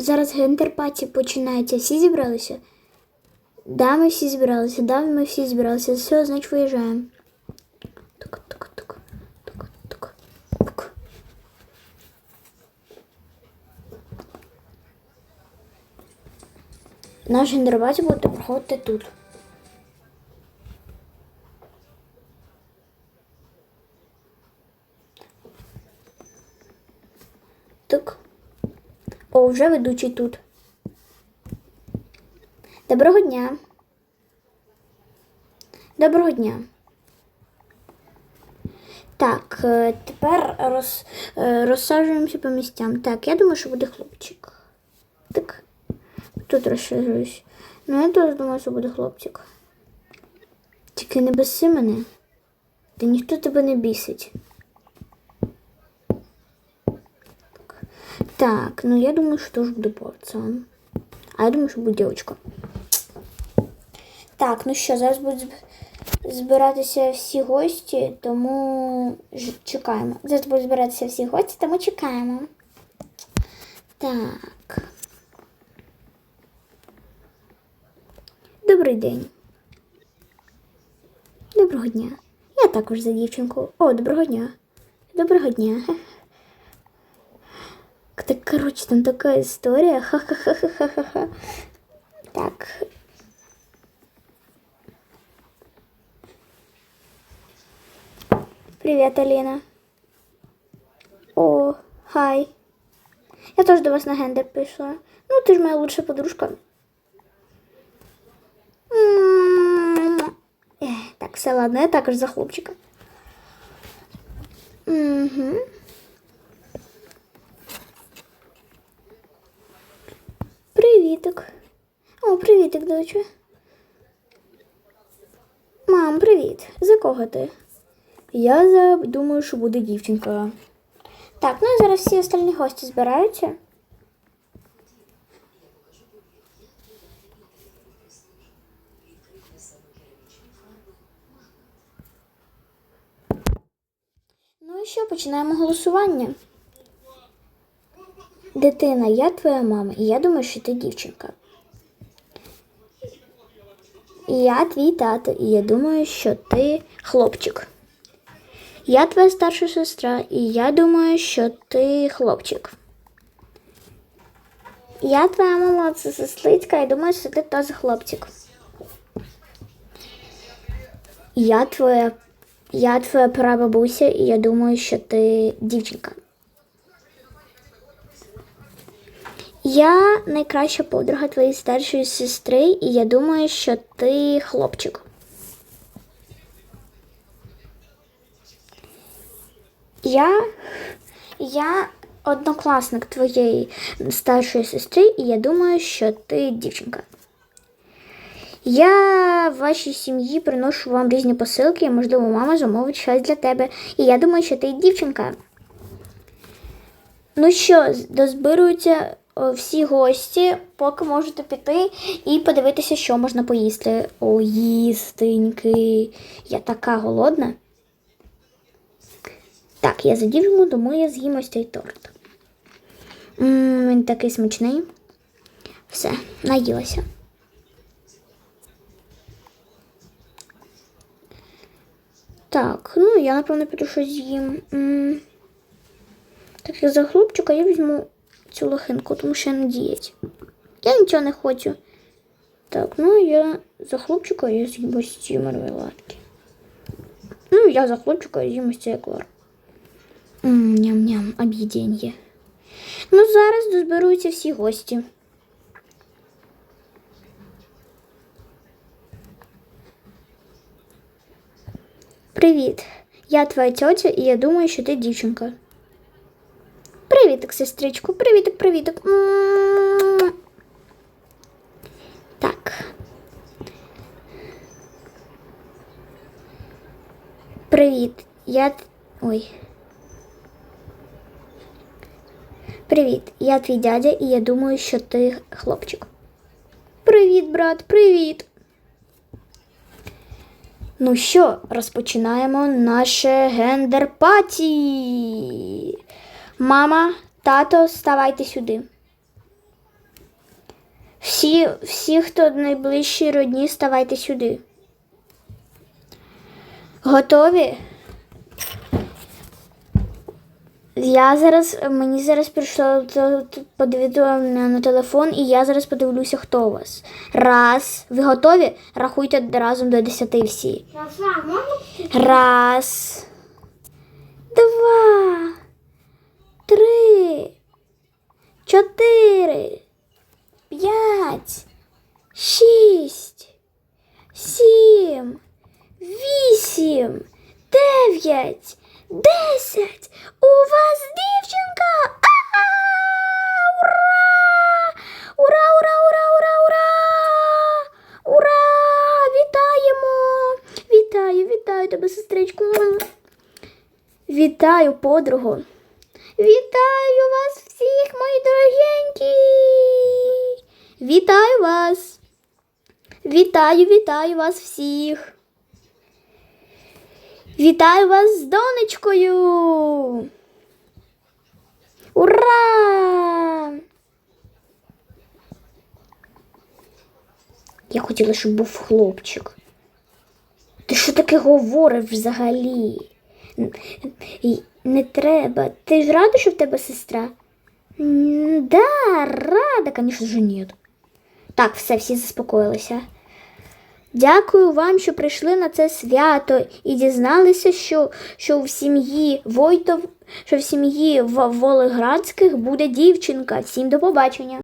зараз гендерпаті починається. Всі зібралися? Да, ми всі зібралися, да, ми всі зібралися. Все, значить виїжджаємо. Тук, тук, тук, тук, тук, тук. Наш гендерпаті буде проходити тут. Так. О, вже ведучий тут. Доброго дня. Доброго дня. Так, е, тепер роз, е, розсаджуємося по місцям. Так, я думаю, що буде хлопчик. Так. Тут розширююсь. Ну, я теж думаю, що буде хлопчик. Тільки не безси мене. Та ніхто тебе не бісить. Так, ну я думаю, що теж буде пацан. А я думаю, що буде дівчинка. Так, ну що, зараз будуть збиратися всі гості, тому чекаємо. Зараз будуть збиратися всі гості, тому чекаємо. Так. Добрий день. Доброго дня. Я також за дівчинку. О, доброго дня. Доброго дня. Так, короче, там такая история. Ха-ха-ха-ха-ха-ха. Так. Привет, Алина. О, хай. Я тоже до вас на гендер пришла. Ну, ты же моя лучшая подружка. М. Ех, Так, все ладно, я також за хлопчика. Угу. Доча. Мам, привіт. За кого ти? Я за думаю, що буде дівчинка. Так, ну і зараз всі остальні гості збираються. Ну і що, починаємо голосування. Дитина, я твоя мама, і я думаю, що ти дівчинка. І Я твій тато, і я думаю, що ти хлопчик. Я твоя старша сестра, і я думаю, що ти хлопчик. Я твоя мама, це сестричка, і думаю, що ти теж хлопчик. Я твоя, я твоя прабабуся, і я думаю, що ти дівчинка. Я найкраща подруга твоєї старшої сестри, і я думаю, що ти хлопчик. Я, я однокласник твоєї старшої сестри, і я думаю, що ти дівчинка. Я в вашій сім'ї приношу вам різні посилки, і, можливо, мама замовить щось для тебе. І я думаю, що ти дівчинка. Ну що, дозбируються всі гості, поки можете піти і подивитися, що можна поїсти. О, їстеньки. Я така голодна. Так, я за дівчинку, тому я з'їм ось цей торт. М, Він такий смачний. Все, наїлася. Так, ну я напевно піду щось з'їм. М, Так як за хлопчика я візьму цю лохинку, тому що я на дієті. Я нічого не хочу. Так, ну я за хлопчика я з'їм ось ці мармеладки. Ну, я за хлопчика з'їм ось цей еклер. Ням-ням, об'єднання. Ну, зараз дозберуться всі гості. Привіт. Я твоя тьотя, і я думаю, що ти дівчинка. Привітик, сестричку, привітик. М. Так. Привіт. Я. Ой. Привіт. Я твій дядя, і я думаю, що ти хлопчик. Привіт, брат, привіт. Ну що, розпочинаємо наше гендер-паті. Мама, тато, ставайте сюди. Всі, всі, хто найближчі родні, ставайте сюди. Готові? Я зараз, мені зараз прийшло те- на телефон, і я зараз подивлюся, хто у вас. Раз. Ви готові? Рахуйте разом до десяти всі. Раз. Два. Три. Чотири. П'ять. Шість. Сім. Вісім. Дев'ять. Десять. У вас дівчинка. Вітаю тебе, сестричку. Вітаю, подругу. Вітаю вас всіх, мої дорогенькі. Вітаю вас. Вітаю, вітаю вас всіх. Вітаю вас з донечкою. Ура! Я хотіла, щоб був хлопчик. Ти що таке говориш взагалі? Не треба. Ти ж рада, що в тебе сестра? Да, рада, звісно ж, ні. Так, все, всі заспокоїлися. Дякую вам, що прийшли на це свято і дізналися, що, що в сім'ї Войтов, що в сім'ї Волеградських буде дівчинка. Всім до побачення.